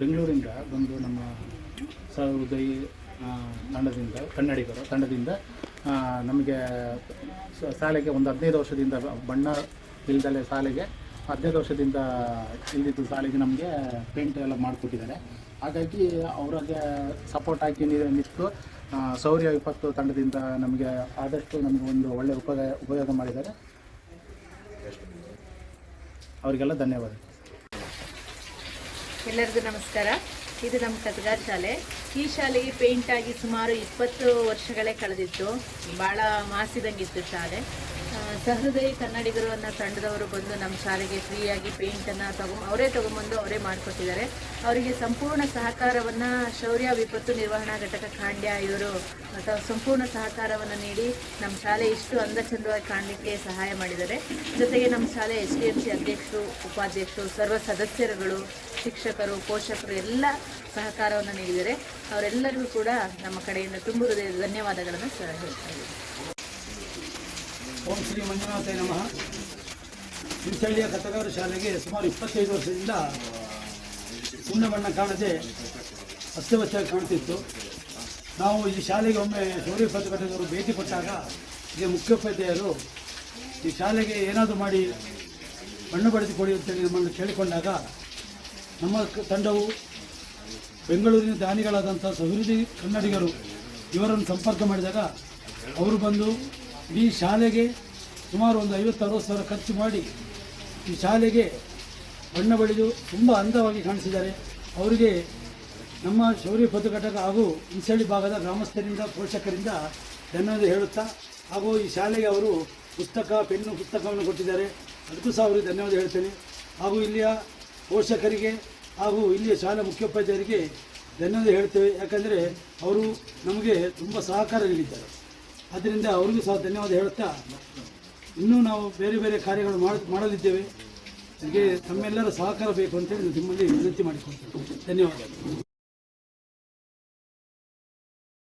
ಬೆಂಗಳೂರಿಂದ ಬಂದು ನಮ್ಮ ಸಹೃದಯಿ ತಂಡದಿಂದ, ಕನ್ನಡಿಗರು ತಂಡದಿಂದ ನಮಗೆ ಶಾಲೆಗೆ ಒಂದು ಹದಿನೈದು ವರ್ಷದಿಂದ ಬಣ್ಣ ಇಲ್ದಲೆ ಶಾಲೆಗೆ ಹದಿನೈದು ವರ್ಷದಿಂದ ಇಲ್ಲಿದ್ದು ಶಾಲೆಗೆ ನಮಗೆ ಪೇಂಟ್ ಎಲ್ಲ ಮಾಡಿಕೊಟ್ಟಿದ್ದಾರೆ. ಹಾಗಾಗಿ ಅವರಿಗೆ ಸಪೋರ್ಟ್ ಹಾಕಿ ನಿಂತು ಸೌರ್ಯ ವಿಪತ್ತು ತಂಡದಿಂದ ನಮಗೆ ಆದಷ್ಟು ನಮಗೆ ಒಂದು ಒಳ್ಳೆಯ ಉಪಯೋಗ ಉಪಯೋಗ ಮಾಡಿದ್ದಾರೆ. ಅವರಿಗೆಲ್ಲ ಧನ್ಯವಾದ. ಎಲ್ಲರಿಗೂ ನಮಸ್ಕಾರ. ಇದು ನಮ್ಮ ಕತ್ಗಾರ್ ಶಾಲೆ. ಈ ಶಾಲೆಗೆ ಪೇಂಟ್ ಆಗಿ ಸುಮಾರು ಇಪ್ಪತ್ತು ವರ್ಷಗಳೇ ಕಳೆದಿತ್ತು. ಭಾಳ ಮಾಸಿದಂಗಿತ್ತು ಶಾಲೆ. ಸಹೃದಯಿ ಕನ್ನಡಿಗರು ಅನ್ನೋ ತಂಡದವರು ಬಂದು ನಮ್ಮ ಶಾಲೆಗೆ ಫ್ರೀಯಾಗಿ ಪೇಂಟನ್ನು ತಗೊ ಅವರೇ ತೊಗೊಂಬಂದು ಅವರೇ ಮಾಡಿಕೊಟ್ಟಿದ್ದಾರೆ. ಅವರಿಗೆ ಸಂಪೂರ್ಣ ಸಹಕಾರವನ್ನು ಶೌರ್ಯ ವಿಪತ್ತು ನಿರ್ವಹಣಾ ಘಟಕ ಖಾಂಡ್ಯ ಇವರು ಸಂಪೂರ್ಣ ಸಹಕಾರವನ್ನು ನೀಡಿ ನಮ್ಮ ಶಾಲೆ ಇಷ್ಟು ಅಂದಚಂದವಾಗಿ ಕಾಣಲಿಕ್ಕೆ ಸಹಾಯ ಮಾಡಿದ್ದಾರೆ. ಜೊತೆಗೆ ನಮ್ಮ ಶಾಲೆ ಎಚ್ ಡಿ ಎಂ ಸಿ ಅಧ್ಯಕ್ಷರು, ಉಪಾಧ್ಯಕ್ಷರು, ಸರ್ವ ಸದಸ್ಯರುಗಳು, ಶಿಕ್ಷಕರು, ಪೋಷಕರು ಎಲ್ಲ ಸಹಕಾರವನ್ನು ನೀಡಿದ್ದಾರೆ. ಅವರೆಲ್ಲರಿಗೂ ಕೂಡ ನಮ್ಮ ಕಡೆಯಿಂದ ತುಂಬ ಹೃದಯದ ಧನ್ಯವಾದಗಳನ್ನು ಹೇಳ್ತಾ ಓಂ ಶ್ರೀ ಮಂಜುನಾಥ ನಮಃ. ಚಿಂಚಳ್ಳಿಯ ಕಥಗಾರ ಶಾಲೆಗೆ ಸುಮಾರು ಇಪ್ಪತ್ತೈದು ವರ್ಷದಿಂದ ಸುಣ್ಣ ಬಣ್ಣ ಕಾಣದೆ ಅಸ್ತವ್ಯಸ್ತವಾಗಿ ಕಾಣ್ತಿತ್ತು. ನಾವು ಈ ಶಾಲೆಗೆ ಒಮ್ಮೆ ಶೌರ್ಯ ಪತ್ರಕರ್ತರು ಭೇಟಿ ಕೊಟ್ಟಾಗ ಈಗ ಮುಖ್ಯೋಪಾಧ್ಯಾಯರು ಈ ಶಾಲೆಗೆ ಏನಾದರೂ ಮಾಡಿ ಬಣ್ಣ ಬಳಿದುಕೊಡಿ ಅಂತೇಳಿ ನಮ್ಮನ್ನು ಕೇಳಿಕೊಂಡಾಗ ನಮ್ಮ ತಂಡವು ಬೆಂಗಳೂರಿನ ದಾನಿಗಳಾದಂಥ ಸಹೃದಿ ಕನ್ನಡಿಗರು ಇವರನ್ನು ಸಂಪರ್ಕ ಮಾಡಿದಾಗ ಅವರು ಬಂದು ಈ ಶಾಲೆಗೆ ಸುಮಾರು ಒಂದು ಐವತ್ತು ಅರವತ್ತು ಸಾವಿರ ಖರ್ಚು ಮಾಡಿ ಈ ಶಾಲೆಗೆ ಬಣ್ಣ ಬಳಿದು ತುಂಬ ಅಂದವಾಗಿ ಕಾಣಿಸಿದ್ದಾರೆ. ಅವರಿಗೆ ನಮ್ಮ ಶೌರ್ಯ ಪದು ಘಟಕ ಹಾಗೂ ಹಿಂಸಳ್ಳಿ ಭಾಗದ ಗ್ರಾಮಸ್ಥರಿಂದ, ಪೋಷಕರಿಂದ ಧನ್ಯವಾದ ಹೇಳುತ್ತಾ, ಹಾಗೂ ಈ ಶಾಲೆಗೆ ಅವರು ಪುಸ್ತಕ, ಪೆನ್ನು ಪುಸ್ತಕವನ್ನು ಕೊಟ್ಟಿದ್ದಾರೆ. ಅದಕ್ಕೂ ಸಹ ಅವರಿಗೆ ಧನ್ಯವಾದ ಹೇಳ್ತೇನೆ. ಹಾಗೂ ಇಲ್ಲಿಯ ಪೋಷಕರಿಗೆ ಹಾಗೂ ಇಲ್ಲಿಯ ಶಾಲಾ ಮುಖ್ಯೋಪಾಧ್ಯಾಯರಿಗೆ ಧನ್ಯವಾದ ಹೇಳ್ತೇವೆ. ಯಾಕಂದರೆ ಅವರು ನಮಗೆ ತುಂಬ ಸಹಕಾರ ನೀಡಿದ್ದಾರೆ ಆದ್ದರಿಂದ ಅವರಿಗೂ ಸಹ ಧನ್ಯವಾದ ಹೇಳುತ್ತಾ, ಇನ್ನೂ ನಾವು ಬೇರೆ ಬೇರೆ ಕಾರ್ಯಗಳು ಮಾಡ, ಮಾಡಲಿದ್ದೇವೆ. ನಮಗೆ ತಮ್ಮೆಲ್ಲರ ಸಹಕಾರ ಬೇಕು ಅಂತೇಳಿ ನಿಮ್ಮಲ್ಲಿ ವಿನಂತಿ ಮಾಡಿಕೊಳ್ತೇನೆ. ಧನ್ಯವಾದ.